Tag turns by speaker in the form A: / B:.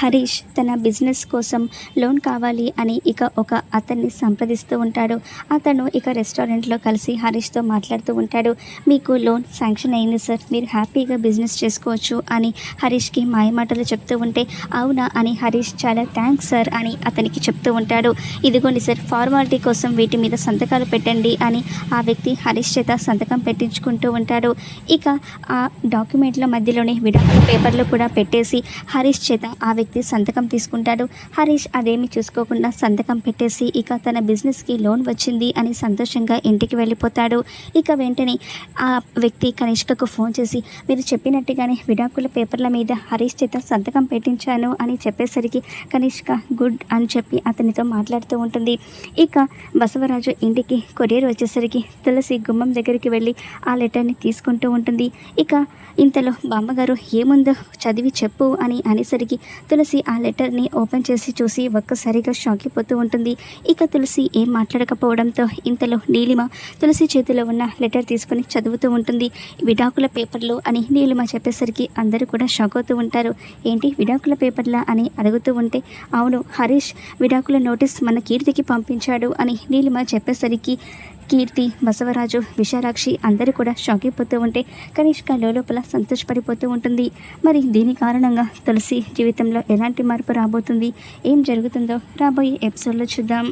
A: హరీష్ తన బిజినెస్ కోసం లోన్ కావాలి అని ఇక ఒక అతన్ని సంప్రదిస్తూ ఉంటాడు. అతను ఇక రెస్టారెంట్లో కలిసి హరీష్తో మాట్లాడుతూ ఉంటాడు. మీకు లోన్ శాంక్షన్ అయింది సార్. మీరు హ్యాపీగా బిజినెస్ చేసుకోవచ్చు అని హరీష్కి మాయమాటలు చెప్తూ ఉంటే అవునా అని హరీష్ చాలా థ్యాంక్స్ సార్ అని అతనికి చెప్తూ ఉంటాడు. ఇదిగోండి సార్ ఫార్మాలిటీ కోసం వీటి మీద సంతకాలు పెట్టండి అని ఆ వ్యక్తి హరీష్ చేత సంతకం పెట్టించుకుంటూ ఉంటాడు. ఇక ఆ డాక్యుమెంట్ల మధ్యలోనే విడాకుల పేపర్లు కూడా పెట్టేసి హరీష్ చేత ఆ వ్యక్తి వ్యక్తి సంతకం తీసుకుంటాడు. హరీష్ అదేమి చూసుకోకుండా సంతకం పెట్టేసి ఇక తన బిజినెస్కి లోన్ వచ్చింది అని సంతోషంగా ఇంటికి వెళ్ళిపోతాడు. ఇక వెంటనే ఆ వ్యక్తి కనిష్కకు ఫోన్ చేసి మీరు చెప్పినట్టుగానే విడాకుల పేపర్ల మీద హరీష్ చేత సంతకం పెట్టించాను అని చెప్పేసరికి కనిష్క గుడ్ అని చెప్పి అతనితో మాట్లాడుతూ ఉంటుంది. ఇక బసవరాజు ఇంటికి కొరియర్ వచ్చేసరికి తులసి గుమ్మం దగ్గరికి వెళ్ళి ఆ లెటర్ని తీసుకుంటూ ఉంటుంది. ఇక ఇంతలో బామ్మగారు ఏముందో చదివి చెప్పు అని అనేసరికి తులసి ఆ లెటర్ని ఓపెన్ చేసి చూసి ఒక్కసారిగా షాక్ అయిపోతూ ఉంటుంది. ఇక తులసి ఏం మాట్లాడకపోవడంతో ఇంతలో నీలిమ తులసి చేతిలో ఉన్న లెటర్ తీసుకొని చదువుతూ ఉంటుంది. విడాకుల పేపర్లు అని నీలిమ చెప్పేసరికి అందరూ కూడా షాక్ అవుతూ ఉంటారు. ఏంటి విడాకుల పేపర్లా అని అడుగుతూ ఉంటే అవును హరీష్ విడాకుల నోటీస్ మన కీర్తికి పంపించాడు అని నీలిమ చెప్పేసరికి కీర్తి బసవరాజు విశాలాక్షి అందరూ కూడా షాక్ అయిపోతూ ఉంటే కనిష్క లోపల సంతోషపడిపోతూ ఉంటుంది. మరి దీని కారణంగా తులసి జీవితంలో ఎలాంటి మార్పు రాబోతుంది? ఏం జరుగుతుందో రాబోయే ఎపిసోడ్లో చూద్దాం.